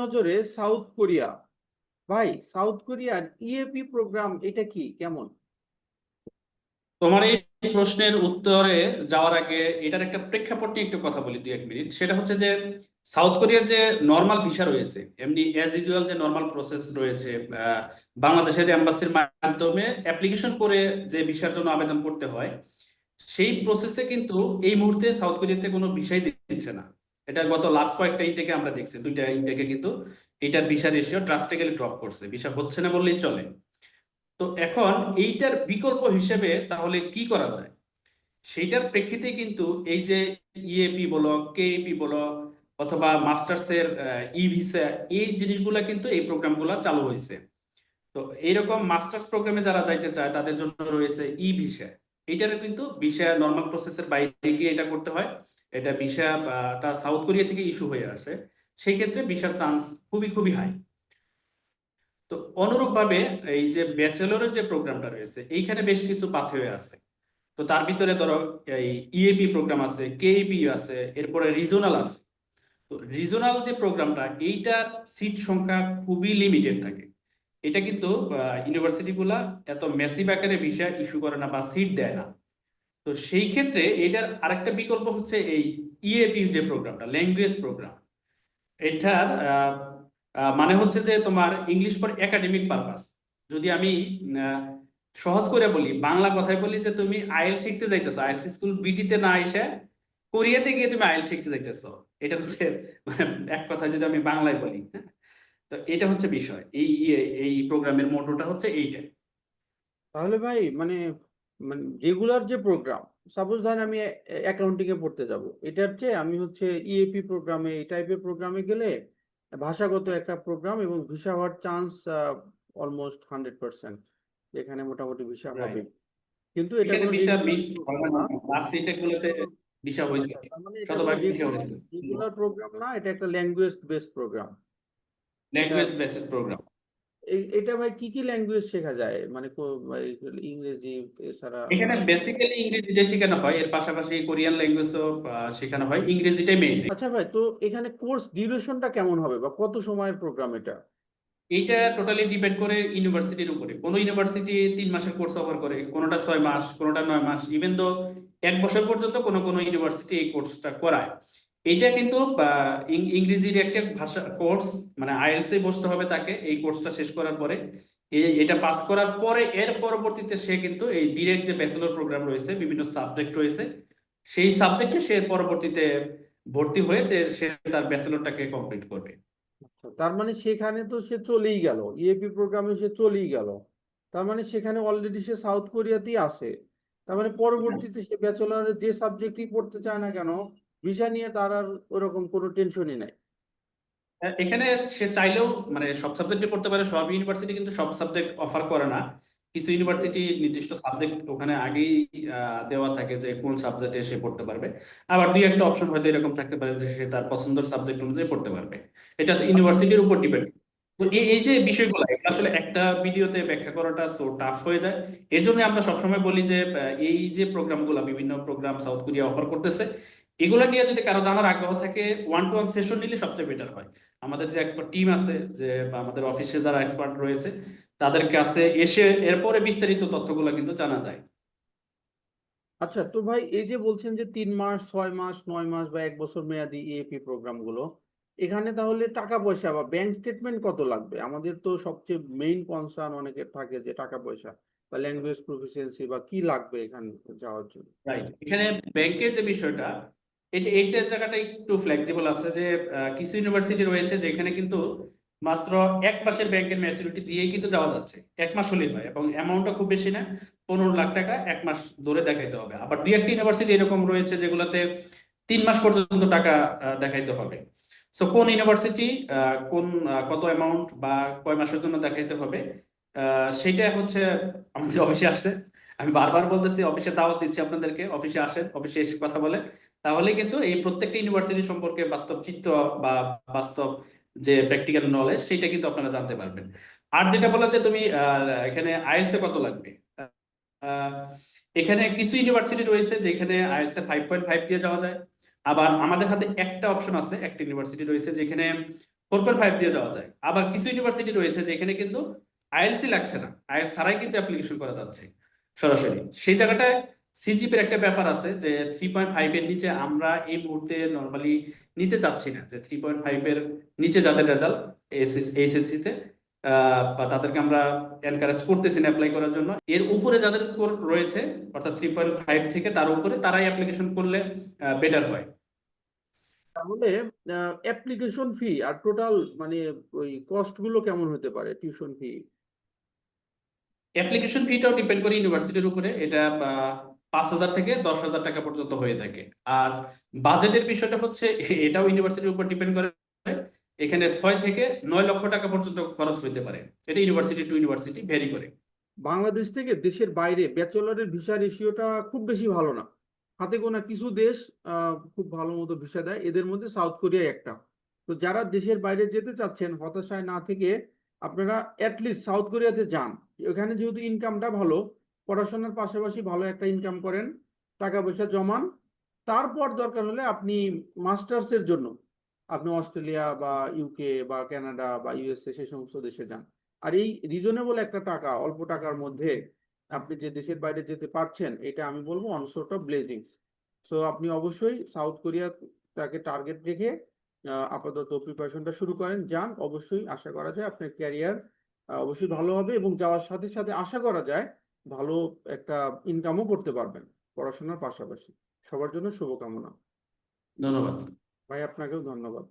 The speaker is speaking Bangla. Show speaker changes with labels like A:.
A: নজরে সাউথ কোরিয়া। ভাই, সাউথ কোরিয়ার ইএপি প্রোগ্রাম এটা কি? কেমন?
B: তোমার এই প্রশ্নের উত্তরে যাওয়ার আগে এটার একটা প্রেক্ষাপট নিয়ে একটু কথা বলি, দুই এক মিনিট। সেটা হচ্ছে যে, সাউথ কোরিয়ার যে নর্মাল ভিসা রয়েছে, এমনি অ্যাজ ইউজুয়াল যে নর্মাল প্রসেস রয়েছে বাংলাদেশের এম্বাসির মাধ্যমে অ্যাপ্লিকেশন করে যে ভিসার জন্য আবেদন করতে হয়, সেই প্রসেসে কিন্তু এই মুহূর্তে সাউথ কোরিয়াতে কোনো ভিসাই দিচ্ছে না। এটা গত লাস্ট কয়েকটা ইনটেকে আমরা দেখছি, দুইটা ইনটেকে কিন্তু এটার ভিসা রেশিও ড্রাস্টিক্যালি ড্রপ করছে। ভিসা হচ্ছে না বললেই চলে। তো এখন এইটার বিকল্প হিসেবে তাহলে কি করা যায়? সেইটার প্রেক্ষিতে কিন্তু এই যে ইএপি বলো কেএপি বলো, অথবা মাস্টার্সের ই ভিসা এই জিনিসগুলা কিন্তু এই প্রোগ্রামগুলো চালু হয়েছে তো এইরকম মাস্টার্স প্রোগ্রামে যারা যাইতে চায়, তাদের জন্য রয়েছে ই ভিসা এইটার কিন্তু ভিসা নর্মাল প্রসেসের বাইরে গিয়ে এটা করতে হয়। এটা ভিসাটা সাউথ কোরিয়া থেকে ইস্যু হয়ে আসে। সেই ক্ষেত্রে ভিসার চান্স খুবই খুবই হাই তো অনুরূপভাবে এই যে ব্যাচেলরের যে প্রোগ্রামটা রয়েছে, এইখানে বেশ কিছু পাথওয়ে আছে। তো তার ভিতরে ধরো এই ইএপি প্রোগ্রাম আছে কেইপি আছে, এরপরে রিজনাল আছে। তো রিজনাল যে প্রোগ্রামটা এইটার সিট সংখ্যা খুবই লিমিটেড থাকে। এটা কিন্তু ইউনিভার্সিটি গুলা এত মেসিভ আকারে ভিসা ইস্যু করে না বা সিট দেয় না। তো সেই ক্ষেত্রে এটার আরেকটা বিকল্প হচ্ছে এই ইএপি যে প্রোগ্রামটা ল্যাঙ্গুয়েজ প্রোগ্রাম এটার মানে হচ্ছে যে তোমার ইংলিশ ফর একাডেমিক পারপাস যদি আমি সহজ করে বলি, বাংলা কথায় বলি যে তুমি আইএল শিখতে যাইতেছো আইএলস স্কুল বিটিতে না এসে কোরিয়াতে গিয়ে তুমি আইএল শিখতে যাইতেছো। এটা হচ্ছে মানে এক কথা যদি আমি বাংলায় বলি হ্যাঁ? তো এটা হচ্ছে বিষয়। এই ইয়ে- এই প্রোগ্রামের মোটোটা হচ্ছে এইটা।
A: তাহলে ভাই মানে মানে রেগুলার যে প্রোগ্রাম সাপোজ ধরেন আমি অ্যাকাউন্টিং এ পড়তে যাব। এটার চেয়ে আমি হচ্ছে ইএপি প্রোগ্রামে এই টাইপের প্রোগ্রামে গেলে ভাষাগত একটা প্রোগ্রাম এবং ভিসা হওয়ার চান্স অলমোস্ট হান্ড্রেড পার্সেন্ট যেখানে মোটামুটি ভিসা হবে কিন্তু এটা কোনো
B: ভিসা মিস
A: program না।
B: লাস্ট ইনটেক গুলোতে ভিসা হয়েছে।
A: এটা
B: শতভাগ ভিসা হয়েছে।
A: রেগুলার প্রোগ্রাম না এটা একটা language based program
B: language basis program
A: এটা ভাই কি কি ল্যাঙ্গুয়েজ শেখা যায়? মানে ইংরেজি এছাড়া
B: এখানে বেসিক্যালি ইংরেজিটা শেখানো হয় এর পাশাপাশি কোরিয়ান ল্যাঙ্গুয়েজও শেখানো হয় ইংরেজিটাই মেইন
A: আচ্ছা ভাই তো এখানে কোর্স ডিউরেশনটা কেমন হবে বা কত সময়ের প্রোগ্রাম এটা?
B: এইটা টোটালি ডিপেন্ড করে ইউনিভার্সিটির উপরে। কোন ইউনিভার্সিটি তিন মাসের কোর্স অফার করে কোনোটা ছয় মাস কোনোটা নয় মাস ইভেন তো এক বছর পর্যন্ত কোনো কোনো ইউনিভার্সিটি এই কোর্সটা করায়। এইটা কিন্তু ইংরেজির একটা ভাষা, কোর্স মানে আইএলস বসতে হবে তাকে, এই কোর্সটা শেষ করার পরে। এটা পাস করার পরে, এর পরবর্তীতে সে কিন্তু এই ডিরেক্ট যে ব্যাচেলর প্রোগ্রাম রয়েছে, বিভিন্ন সাবজেক্ট রয়েছে, সেই সাবজেক্টে সে পরবর্তীতে ভর্তি হয়ে সে তার ব্যাচেলরটাকে কমপ্লিট করবে।
A: তার মানে সেখানে তো সে চলেই গেল, ইএপি প্রোগ্রামে সে চলেই গেল। তার মানে সেখানে অলরেডি সে সাউথ কোরিয়াতেই আছে। তার মানে পরবর্তীতে সে ব্যাচেলরের যে সাবজেক্টই পড়তে চায় না কেন ভিসা নিয়ে তার আর ওরকম কোনো টেনশনই নাই।
B: এখানে সে চাইলেও মানে সব সাবজেক্টে পড়তে পারে, সব ইউনিভার্সিটি কিন্তু সব সাবজেক্ট অফার করে না। কিছু ইউনিভার্সিটি নির্দিষ্ট সাবজেক্ট ওখানে আগেই দেওয়া থাকে যে কোন সাবজেক্টে সে পড়তে পারবে। আবার দুই একটা অপশন হয়তো এরকম থাকতে পারে যে সে তার পছন্দের সাবজেক্ট অনুযায়ী পড়তে পারবে। এটা ইউনিভার্সিটির উপর ডিপেন্ড তো এই যে বিষয়গুলো আসলে একটা ভিডিওতে ব্যাখ্যা করাটা সো টাফ হয়ে যায়। এর জন্য আমরা সবসময় বলি যে এই যে প্রোগ্রামগুলো বিভিন্ন প্রোগ্রাম সাউথ কোরিয়া অফার করতেছে এগুলো নিয়ে যদি কারও জানার আগ্রহ থাকে ওয়ান টু ওয়ান সেশন নিলে সবচেয়ে বেটার হয়। আমাদের যে এক্সপার্ট টিম আছে যে আমাদের অফিসে যারা এক্সপার্ট রয়েছে তাদের কাছে এসে এরপরে বিস্তারিত তথ্যগুলো কিন্তু জানা যায়।
A: আচ্ছা তো ভাই এই যে বলছেন যে তিন মাস ছয় মাস নয় মাস বা এক বছর মেয়াদি ইএপি প্রোগ্রামগুলো এখানে তাহলে টাকা পয়সা বা ব্যাংক স্টেটমেন্ট কত লাগবে? আমাদের তো সবচেয়ে মেইন কনসার্ন অনেকের থাকে যে টাকা পয়সা বা ল্যাঙ্গুয়েজ প্রফিসিয়েন্সি বা কি লাগবে এখানে যাওয়ার জন্য?
B: রাইট এখানে ব্যাংকের যে বিষয়টা এটা এইটার জায়গাটা একটু ফ্লেক্সিবল আছে যে কিছু ইউনিভার্সিটি রয়েছে যেখানে কিন্তু মাত্র এক মাসের ব্যাংকের ম্যাচুরিটি দিয়েই কিন্তু যাওয়া যাচ্ছে। এক মাস হলেই হয় এবং অ্যামাউন্টটা খুব বেশি না, পনেরো লাখ টাকা এক মাস ধরে দেখাইতে হবে। আবার দুই একটা ইউনিভার্সিটি এরকম রয়েছে যেগুলোতে তিন মাস পর্যন্ত টাকা দেখাইতে হবে। সো কোন ইউনিভার্সিটি কোন কত অ্যামাউন্ট বা কয় মাসের জন্য দেখাইতে হবে সেইটা হচ্ছে আমাদের অফিসে আসছে। আমি বারবার বলতেছি, অফিসে দাওয়াত দিচ্ছি আপনাদেরকে, অফিসে আসেন, অফিসে এসে কথা বলেন। তাহলে কিন্তু এই প্রত্যেকটা ইউনিভার্সিটি সম্পর্কে বাস্তব চিত্র বা বাস্তব যে প্র্যাকটিক্যাল নলেজ সেটা কিন্তু আপনারা জানতে পারবেন। আর যেটা বলা যে তুমি এখানে আইএলস কত লাগবে? এখানে কিছু ইউনিভার্সিটি রয়েছে যেখানে আইএলস এ ফাইভ পয়েন্ট ফাইভ দিয়ে যাওয়া যায়। আবার আমাদের হাতে একটা অপশন আছে, একটা ইউনিভার্সিটি রয়েছে যেখানে ফোর পয়েন্ট ফাইভ দিয়ে যাওয়া যায়। আবার কিছু ইউনিভার্সিটি রয়েছে যেখানে কিন্তু আইএলসি লাগছে না। আইএলস ছাড়াই কিন্তু অ্যাপ্লিকেশন করা যাচ্ছে। সরাসরি। সেই জায়গাটায় সিজিপির একটা ব্যাপার আছে যে থ্রি পয়েন্ট ফাইভ এর নিচে আমরা এই মুহূর্তে নর্মালি নিতে চাচ্ছি না। যে থ্রি পয়েন্ট ফাইভ এর নিচে যাদের রেজাল্ট এইচএসসি তে বা তাদেরকে আমরা এনকারেজ করতেছি না অ্যাপ্লাই করার জন্য, এর উপরে যাদের স্কোর রয়েছে, অর্থাৎ থ্রি পয়েন্ট ফাইভ থেকে তার উপরে তারাই অ্যাপ্লিকেশন করলে বেটার হয়।
A: তাহলে অ্যাপ্লিকেশন ফি আর টোটাল মানে ওই কস্টগুলো কেমন হতে পারে? টিউশন ফি
B: অ্যাপ্লিকেশন ফিটাও ডিপেন্ড করে ইউনিভার্সিটির উপরে। এটা পাঁচ হাজার থেকে দশ হাজার টাকা পর্যন্ত হয়ে থাকে। আর বাজেটের বিষয়টা হচ্ছে, এটাও ইউনিভার্সিটির উপর ডিপেন্ড করে। এখানে ছয় থেকে নয় লক্ষ টাকা পর্যন্ত খরচ হইতে পারে। এটা ইউনিভার্সিটি টু ইউনিভার্সিটি ভেরি করে।
A: বাংলাদেশ থেকে দেশের বাইরে ব্যাচেলরের ভিসা রেশিওটা খুব বেশি ভালো না। হাতে গোনা কিছু দেশ খুব ভালো মতো ভিসা দেয়। এদের মধ্যে সাউথ কোরিয়া একটা। তো যারা দেশের বাইরে যেতে চাচ্ছেন, হতাশায় না থেকে আপনারা অ্যাটলিস্ট সাউথ কোরিয়াতে যান। ওখানে যেহেতু ইনকামটা ভালো, পড়াশোনার পাশাপাশি ভালো একটা ইনকাম করেন টাকা পয়সা জমান, তারপর দরকার হলে আপনি মাস্টার্সের জন্য, আপনি অস্ট্রেলিয়া বা ইউকে বা কানাডা বা ইউএসএ সেই সমস্ত দেশে যান। আর এই রিজনেবল একটা টাকা, অল্প টাকার মধ্যে আপনি যে দেশের বাইরে যেতে পারছেন, এটা আমি বলব অনসোর্ট অফ ব্লেজিংস সো আপনি অবশ্যই সাউথ কোরিয়াটাকে টার্গেট রেখে আপাতত প্রিপারেশনটা শুরু করেন, যান। অবশ্যই আশা করা যায় আপনার ক্যারিয়ার অবশ্যই ভালো হবে এবং যাওয়ার সাথে সাথে আশা করা যায় ভালো একটা ইনকামও করতে পারবেন পড়াশোনার পাশাপাশি। সবার জন্য শুভকামনা।
B: ধন্যবাদ।
A: ভাই আপনাকেও ধন্যবাদ।